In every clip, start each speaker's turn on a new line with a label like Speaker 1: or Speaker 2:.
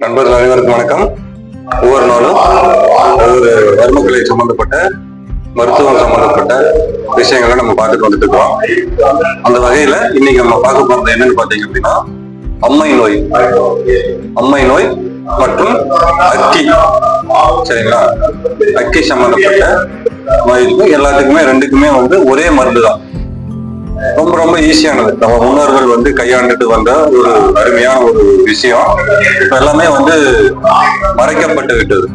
Speaker 1: நண்பர்கள் அனைவருக்கும் வணக்கம். ஒவ்வொரு நாளும் ஒவ்வொரு வர்மக்கலை சம்பந்தப்பட்ட மருத்துவம் சம்பந்தப்பட்ட விஷயங்களை நம்ம பார்த்துட்டு வந்துட்டு இருக்கோம் அந்த வகையில இன்னைக்கு நம்ம பார்க்க போறது என்னன்னு பாத்தீங்க அப்படின்னா அம்மை நோய். அம்மை நோய் மற்றும் அக்கி. சரிங்களா? அக்கி சம்பந்தப்பட்ட நோய்க்கும் எல்லாத்துக்குமே ரெண்டுக்குமே வந்து ஒரே மருந்து தான் ரொம்ப ரொம்ப ஈஸியானது நம்ம முன்னோர்கள் வந்து கையாண்டுட்டு வந்த ஒரு அருமையான ஒரு விஷயம். இப்ப எல்லாமே வந்து மறைக்கப்பட்டு விட்டது.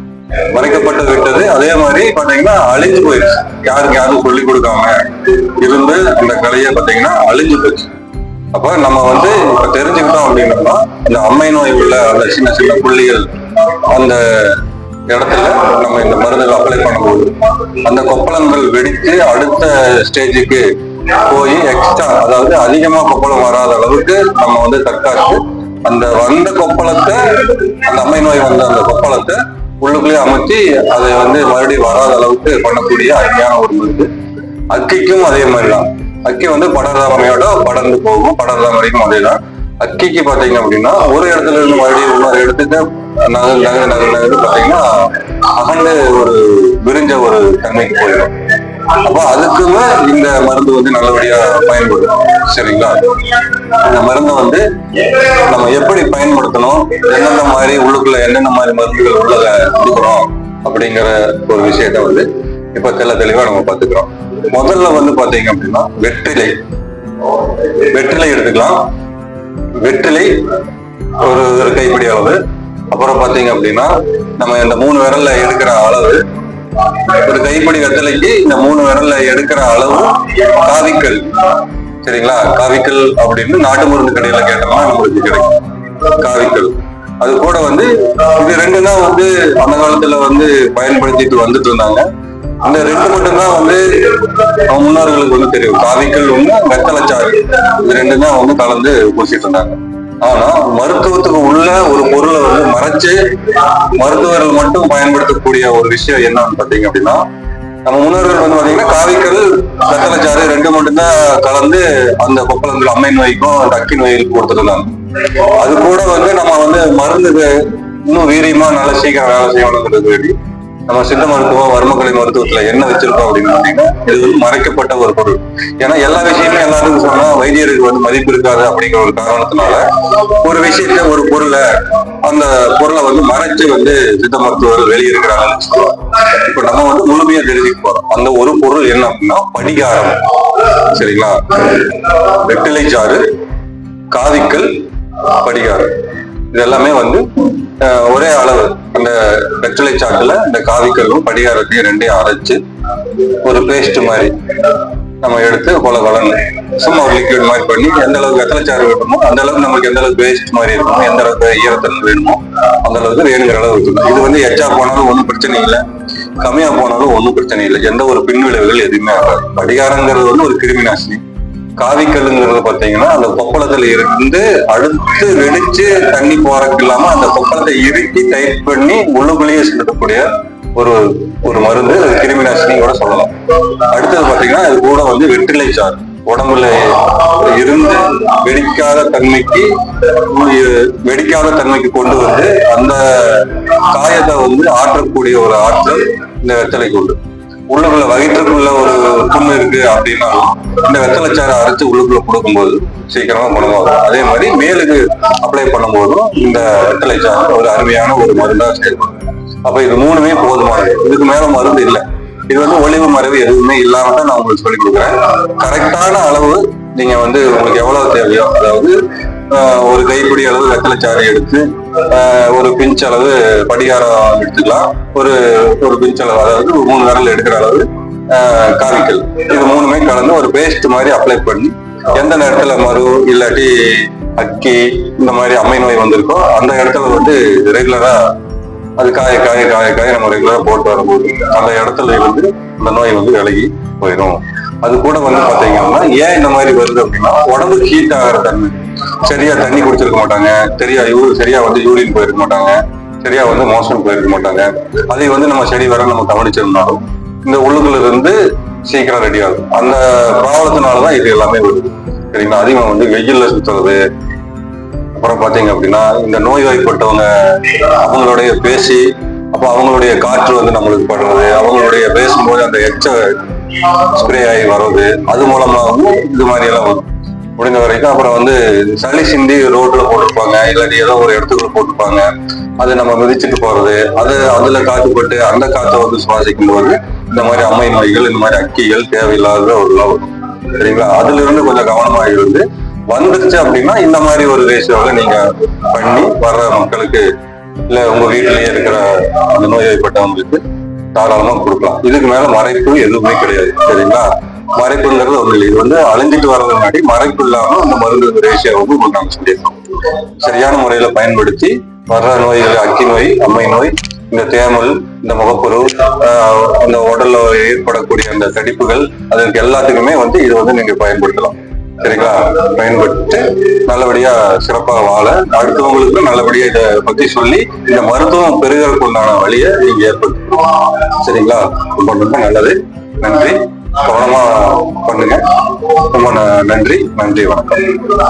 Speaker 1: மறைக்கப்பட்டு விட்டது. அதே மாதிரி பாத்தீங்கன்னா அழிஞ்சு போயிடுச்சு. யாருக்கு யாரும் சொல்லி கொடுக்காம இருந்து அந்த கலையை பாத்தீங்கன்னா அழிஞ்சு போச்சு அப்ப நம்ம வந்து இப்ப தெரிஞ்சுக்கிட்டோம் அப்படின்னா இந்த அம்மை நோய் உள்ள அந்த சின்ன சின்ன புள்ளிகள் அந்த இடத்துல நம்ம இந்த மருந்துகள் அப்ளை பண்ணும்போது அந்த கொப்பளங்கள் வெடித்து அடுத்த ஸ்டேஜுக்கு போய் எக்ஸ்ட்ரா அதாவது அதிகமா கொப்பளம் வராத அளவுக்கு நம்ம வந்து தற்காத்து அந்த வந்த கொப்பளத்தை அந்த அம்மை நோய் வந்த அந்த கொப்பளத்தை உள்ளுக்குள்ளேயே அமைச்சு அதை வந்து மறுபடியும் வராத அளவுக்கு பண்ணக்கூடிய அருமையான ஒரு மருந்து. அக்கிக்கும் அதே மாதிரிதான். அக்கி வந்து படர்தாமையோட படர்ந்து போகும் படர்தாமரைக்கும் அதேதான். அக்கிக்கு பாத்தீங்க அப்படின்னா ஒரு இடத்துல இருந்து மறுபடியும் இன்னொரு இடத்துக்கு நகர் நகர் நகர் நகர் பாத்தீங்கன்னா அகண்டு ஒரு விரிஞ்ச ஒரு தன்மைக்கு போயிடும். அப்போ அதுக்குமே இந்த மருந்து வந்து நல்லபடியா பயன்படும். சரிங்களா? இந்த மருந்தை வந்து நம்ம எப்படி பயன்படுத்தணும்? என்னென்ன மாதிரி உள்ளுக்குள்ள என்னென்ன மாதிரி மருந்துகள் உள்ளத கொடுக்குறோம் அப்படிங்கிற ஒரு விஷயத்த வந்து இப்ப தெல்ல தெளிவா நம்ம பாத்துக்கிறோம் முதல்ல வந்து பாத்தீங்க அப்படின்னா வெற்றிலை. வெற்றிலை எடுத்துக்கலாம். வெற்றிலை ஒரு ஒரு கைப்பிடி அளவு. அப்புறம் பாத்தீங்க அப்படின்னா நம்ம இந்த மூணு விரல்ல எடுக்கிற அளவு ஒரு கைப்பிடி வெத்தலைக்கு இந்த மூணு விரல்ல எடுக்கிற அளவு காவிக்கல். சரிங்களா? காவிக்கல் அப்படின்னு நாட்டு மருந்து கடையில கேட்டோம்னா நம்மளுக்கு கிடைக்கும். காவிக்கல். அது கூட வந்து இது ரெண்டு தான் வந்து அந்த காலத்துல வந்து பயன்படுத்திட்டு வந்துட்டு இருந்தாங்க. அந்த ரெண்டு மட்டும்தான் வந்து அவங்க முன்னோர்களுக்கு வந்து தெரியும். காவிக்கல் ஒண்ணு வெத்தலைச்சாறு இது ரெண்டு தான் வந்து கலந்து பூசிட்டு இருந்தாங்க. ஆனா மருத்துவத்துக்கு உள்ள ஒரு பொருளை வந்து மறைச்சு மருத்துவர்கள் மட்டும் பயன்படுத்தக்கூடிய ஒரு விஷயம் என்னன்னு பாத்தீங்க அப்படின்னா நம்ம முன்னோர்கள் வந்து பாத்தீங்கன்னா காவிக்கல் வெத்தலைச்சாறு ரெண்டு மட்டும்தான் கலந்து அந்த கொப்பளங்கள் அம்மை நோய்க்கும் டக்கின் அக்கி நோய்க்கும் கொடுத்துருந்தாங்க. அது கூட வந்து நம்ம வந்து மருந்துக்கு இன்னும் வீரியமா நல்ல சீக்கிரம் வேலை செய்யணுங்கிறது வேண்டி நம்ம சித்த மருத்துவம் வர்மக்கலை மருத்துவத்துல என்ன வச்சிருக்கோம் அப்படின்னு பாத்தீங்கன்னா இது வந்து மறைக்கப்பட்ட ஒரு பொருள். ஏன்னா எல்லா விஷயமே எல்லாருக்கும் சொன்னா வைத்தியருக்கு வந்து மதிப்பு இருக்காது அப்படிங்கிற ஒரு காரணத்தினால ஒரு விஷயத்த ஒரு பொருளை அந்த பொருளை வந்து மறைச்சு வந்து சித்த மருத்துவர்கள் வெளியிருக்கிறாங்கன்னு சொல்லுவாங்க. இப்ப நம்ம வந்து முழுமையா தெரிஞ்சுக்க போறோம் அந்த ஒரு பொருள் என்ன அப்படின்னா படிகாரம். சரிங்களா? வெட்டிலை சாறு காதிக்கல் படிகாரம். இது எல்லாமே வந்து ஒரே அளவு. அந்த வெற்றிலை சாட்டுல இந்த காவிக்கல்லும் படிகாரத்தையும் ரெண்டையும் அரைச்சு ஒரு பேஸ்ட் மாதிரி நம்ம எடுத்து கொல கொலன்னு சும்மா ஒரு லிக்விட் மாதிரி பண்ணி எந்த அளவுக்கு வெத்தலை சாறு வேணுமோ அந்த அளவுக்கு நமக்கு எந்த அளவுக்கு பேஸ்ட் மாதிரி இருக்கணும் எந்த அளவுக்கு ஈரத்தன்மை வேணுமோ அந்த அளவுக்கு வேணுங்கிற அளவு இருக்கணும். இது வந்து எச்சா போனாலும் ஒன்றும் பிரச்சனை இல்லை கம்மியா போனாலும் ஒன்றும் பிரச்சனை இல்லை. எந்த ஒரு பின் விளைவுகள் எதுவுமே ஆகாது. படிகாரங்கிறது வந்து ஒரு கிருமி நாசினி. காவிக்கல்லுங்கிறது பாத்தீங்கன்னா அந்த கொப்பளத்துல இருந்து அடுத்து வெடிச்சு தண்ணி போறதுக்கு இல்லாம அந்த கொப்பளத்தை இறுக்கி டைட் பண்ணி உள்ளுக்குள்ளேயே செலுத்தக்கூடிய ஒரு ஒரு மருந்து கிருமி நாசினி கூட சொல்லலாம். அடுத்தது பாத்தீங்கன்னா இது கூட வந்து வெற்றிலை சாறு. உடம்புல இருந்து வெடிக்காத தன்மைக்கு வெடிக்காத தன்மைக்கு கொண்டு வந்து அந்த காயத்தை வந்து ஆற்றக்கூடிய ஒரு ஆற்றல் இந்த வெத்தலைக்கு உண்டு. உள்ளுக்குள்ள வயிற்றுக்குள்ள ஒரு புண்ணு இருக்கு அப்படின்னா இந்த வெத்தலைச்சாரை அரைச்சு உள்ளுக்குள்ள கொடுக்கும்போது சீக்கிரமா குணமாகும். அதே மாதிரி மேலுக்கு அப்ளை பண்ணும்போதும் இந்த வெத்தலைச்சாரம் ஒரு அருமையான ஒரு மருந்தா செயல்படும் அப்ப இது மூணுமே போதுமானது. இதுக்கு மேல மருந்து இல்லை. இது வந்து ஒளிவு மறைவு எதுவுமே இல்லாம தான் நான் உங்களுக்கு சொல்லி கொடுக்குறேன். கரெக்டான அளவு நீங்க வந்து உங்களுக்கு எவ்வளவு தேவையோ அதாவது ஆஹ், ஒரு கைப்பிடி அளவு வெத்தலைச்சாறு எடுத்து ஒரு பிஞ்ச் அளவு படிகாரம் எடுத்துக்கலாம். ஒரு ஒரு பிஞ்ச் அளவு அதாவது ஒரு மூணு விரல் எடுக்கிற அளவு ஆஹ், காவிக்கல் இது மூணுமே கலந்து ஒரு பேஸ்ட் மாதிரி அப்ளை பண்ணி எந்த நேரத்துல மறு இல்லாட்டி அக்கி இந்த மாதிரி அம்மை நோய் வந்திருக்கோ அந்த இடத்துல வந்து ரெகுலரா அது காய காய காய காய நம்ம ரெகுலரா போட்டு வரும்போது அந்த இடத்துல இருந்து அந்த நோய் வந்து விலகி போயிடும். அது கூட வந்து பாத்தீங்கன்னா ஏன் இந்த மாதிரி வருது அப்படின்னா உடம்பு ஹீட் ஆகிற தன்மை. சரியா தண்ணி குடிச்சிருக்க மாட்டாங்க. சரியா யூ சரியா வந்து யூரின் போயிருக்க மாட்டாங்க. சரியா வந்து மோசம் போயிருக்க மாட்டாங்க. அதை வந்து நம்ம செடி வர நம்ம கவனிச்சிருந்தாலும் இந்த உள்ளுக்குள்ள இருந்து சீக்கிரம் ரெடி ஆகும். அந்த ப்ராப்ளத்தினாலதான் இது எல்லாமே வருது. சரிங்களா? அதிகமா வந்து வெயில்ல சுத்துறது. அப்புறம் பாத்தீங்க அப்படின்னா இந்த நோய்வாய்ப்பட்டவங்க அவங்களுடைய பேசி அப்போ அவங்களுடைய காற்று வந்து நம்மளுக்கு படுறது அவங்களுடைய பேசும்போது அந்த எச்ச ஸ்ப்ரே ஆகி வர்றது அது மூலமாகவும் இது மாதிரி எல்லாம் வரும். முடிஞ்ச வரைக்கும் அப்புறம் வந்து சளி சிந்தி ரோட்ல போட்டிருப்பாங்க. இல்லாட்டி ஏதோ ஒரு இடத்துக்குள்ள போட்டிருப்பாங்க. அதை நம்ம மிதிச்சுட்டு போறது. அது அதுல காத்துப்பட்டு அந்த காத்தை வந்து சுவாசிக்கும் போது இந்த மாதிரி அம்மை நோய்கள் இந்த மாதிரி அக்கிகள் தேவையில்லாத ஒரு வரும் சரிங்களா? அதுல இருந்து கொஞ்சம் கவனமா இருந்து வந்துருச்சு அப்படின்னா இந்த மாதிரி ஒரு ரேஷியோவில் நீங்க பண்ணி வர்ற மக்களுக்கு இல்ல உங்க வீட்டிலேயே இருக்கிற அந்த நோய்வாய்ப்பட்டவங்களுக்கு தாராளமா கொடுக்கலாம். இதுக்கு மேல மறைப்பு எதுவுமே கிடையாது. சரிங்களா? மறைப்புங்கிறது ஒண்ணு இல்லை. இது வந்து அழிஞ்சிட்டு வர்றது முன்னாடி மறைப்பு இல்லாம அந்த மருந்து ரேஷியா வந்து உங்களுக்கு சொல்லியிருக்கோம் சரியான முறையில பயன்படுத்தி வர்ற நோய்கள் அக்கி நோய் அம்மை நோய் இந்த தேமல் இந்த முகப்புரு ஆஹ் அந்த உடல்ல ஏற்படக்கூடிய அந்த தடிப்புகள் அதற்கு எல்லாத்துக்குமே வந்து இது வந்து நீங்க பயன்படுத்தலாம். சரிங்களா? பயன்பட்டு நல்லபடியா சிறப்பாக வாழ அடுத்தவங்களுக்கு நல்லபடியா இதை பத்தி சொல்லி இந்த மருத்துவம் பெறுகிறதுக்கு உண்டான வழியை நீங்க ஏற்படுத்தணும் சரிங்களா? ரொம்ப ரொம்ப நல்லது. நன்றி. கவனமா பண்ணுங்க. ரொம்ப ந- நன்றி. நன்றி வணக்கம்.